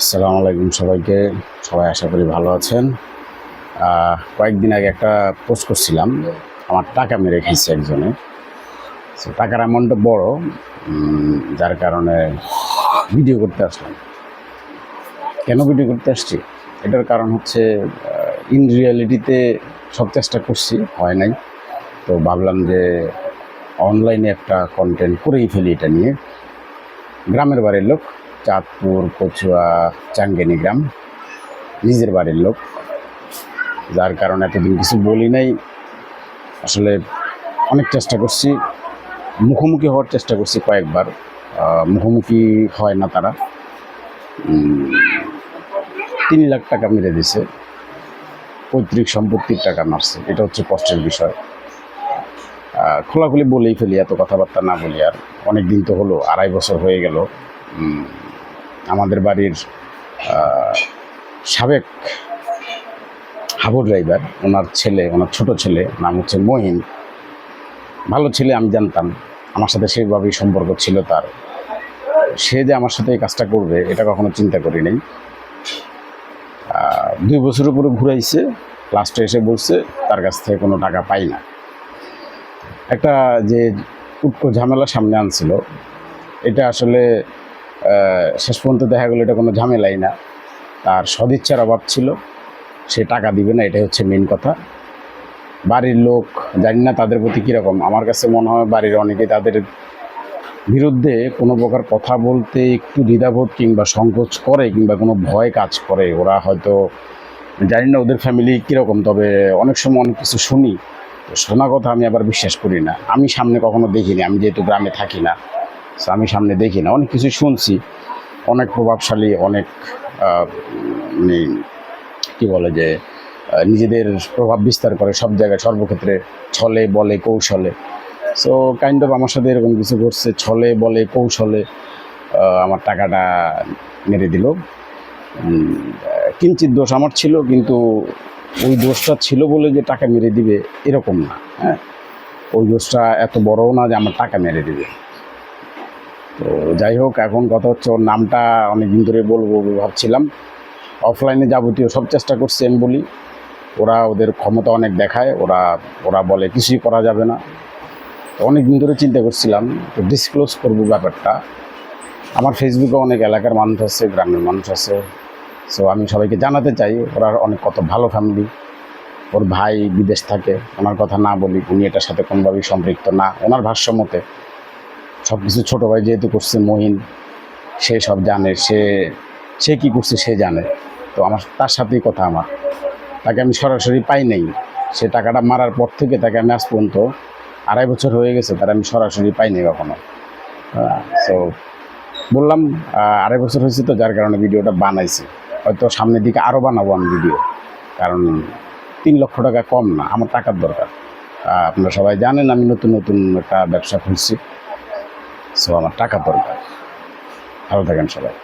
আসসালামু আলাইকুম সবাইকে। সবাই আশা করি ভালো আছেন। কয়েকদিন আগে একটা পোস্ট করছিলাম, আমার টাকা মেরে খেয়েছে একজনে। তো টাকার অ্যামাউন্টটা বড় যার কারণে ভিডিও করতে আসলাম। কেন ভিডিও করতে আসছি? এটার কারণ হচ্ছে ইন রিয়ালিটিতে সব চেষ্টা করছি, হয় নাই। তো ভাবলাম যে অনলাইনে একটা কন্টেন্ট করেই ফেলি এটা নিয়ে। গ্রামের বাড়ির লোক চাঁদপুর, কচুয়া, চাঙ্গেনি গ্রাম। নিজের বাড়ির লোক। যার কারণে এতদিন কিছু বলি নাই। আসলে অনেক চেষ্টা করছি। মুখোমুখি হওয়ার চেষ্টা করছি কয়েকবার। মুখোমুখি হয় না তারা। তিন লাখ টাকা মেরে দিছে। পৈতৃক সম্পত্তির টাকা মারছে। এটা হচ্ছে কষ্টের বিষয়। খোলাখুলি বলেই ফেলি, এত কথাবার্তা না বলি আর। অনেক দিন তো হলো, আড়াই বছর হয়ে গেল। আমাদের বাড়ির সাবেক হাবুর ড্রাইভার, ওনার ছেলে, ওনার ছোট ছেলে, নাম হচ্ছে মহিন। ভালো ছেলে আমি জানতাম, আমার সাথে সেইভাবেই সম্পর্ক ছিল তার। সে যে আমার সাথে এই কাজটা করবে, এটা কখনো চিন্তা করি নাই। দুই বছর উপরে ঘুরাইছে, লাস্টে এসে বলছে, তার কাছ থেকে কোনো টাকা পাই না। একটা যে উটকো ঝামেলা সামনে আনছিল, এটা আসলে শেষ পর্যন্ত দেখা গেলো এটা কোনো ঝামেলাই না। তার সদিচ্ছার অভাব ছিল। সে টাকা দিবে না, এটাই হচ্ছে মেন কথা। বাড়ির লোক, জানি না তাদের প্রতি কীরকম। আমার কাছে মনে হয় বাড়ির অনেকে তাদের বিরুদ্ধে কোনো প্রকার কথা বলতে একটু দ্বিধাবোধ কিংবা সংকোচ করে কিংবা কোনো ভয় কাজ করে। ওরা হয়তো, জানি না ওদের ফ্যামিলি কীরকম, তবে অনেক সময় অনেক কিছু শুনি। শোনা কথা আমি আবার বিশ্বাস করি না। আমি সামনে কখনো দেখিনি। আমি যেহেতু গ্রামে থাকি না। আমি সামনে দেখি না। অনেক কিছু শুনছি। অনেক প্রভাবশালী, অনেক মানে কী বলে যে নিজেদের প্রভাব বিস্তার করে সব জায়গায় সর্বক্ষেত্রে ছলে বলে কৌশলে। সো কাইন্ড অফ আমার সাথে এরকম কিছু করছে ছলে বলে কৌশলে আমার টাকাটা মেরে দিল। কিঞ্চিত দোষ আমার ছিল, কিন্তু ওই দোষটা ছিল বলে যে টাকা মেরে দিবে এরকম না হ্যাঁ? ওই দোষটা এত বড়ও না যে আমার টাকা মেরে দিবে। তো যাই হোক, এখন কথা হচ্ছে ওর নামটা অনেক দিন ধরে বলব ভাবছিলাম। অফলাইনে যাবতীয় সব চেষ্টা করছি আমি বলি। ওরা ওদের ক্ষমতা অনেক দেখায়, ওরা ওরা বলে কিছুই করা যাবে না। অনেক দিন ধরে চিন্তা করছিলাম তো ডিসক্লোজ করব ব্যাপারটা। আমার ফেসবুকে অনেক এলাকার মানুষ আছে, গ্রামের মানুষ আছে। সো আমি সবাইকে জানাতে চাই, ওরা অনেক কত ভালো ফ্যামিলি ওর ভাই বিদেশ থাকে, ওনার কথা না বলি, উনি এটার সাথে কোনোভাবেই সম্পৃক্ত না। ওনার ভাষ্য মতে সব কিছু ছোটো ভাই যেহেতু করছে, মহিন, সে সব জানে, সে সে কী করছে সে জানে। তো আমার, তার সাথেই কথা আমার। তাকে আমি সরাসরি পাই নাই। সে টাকাটা মারার পর থেকে তাকে আমি আজ পর্যন্ত আড়াই বছর হয়ে গেছে, তার আমি সরাসরি পাই নাই কখনো। সো বললাম আড়াই বছর হয়েছে তো, যার কারণে ভিডিওটা বানাইছি। হয়তো সামনের দিকে আরও বানাবো আমি ভিডিও। কারণ তিন লক্ষ টাকা কম না, আমার টাকার দরকার। আপনারা সবাই জানেন, আমি নতুন নতুন একটা ব্যবসা খুলছি। সো আমার টাকা দরকার। ভালো থাকেন সবাই।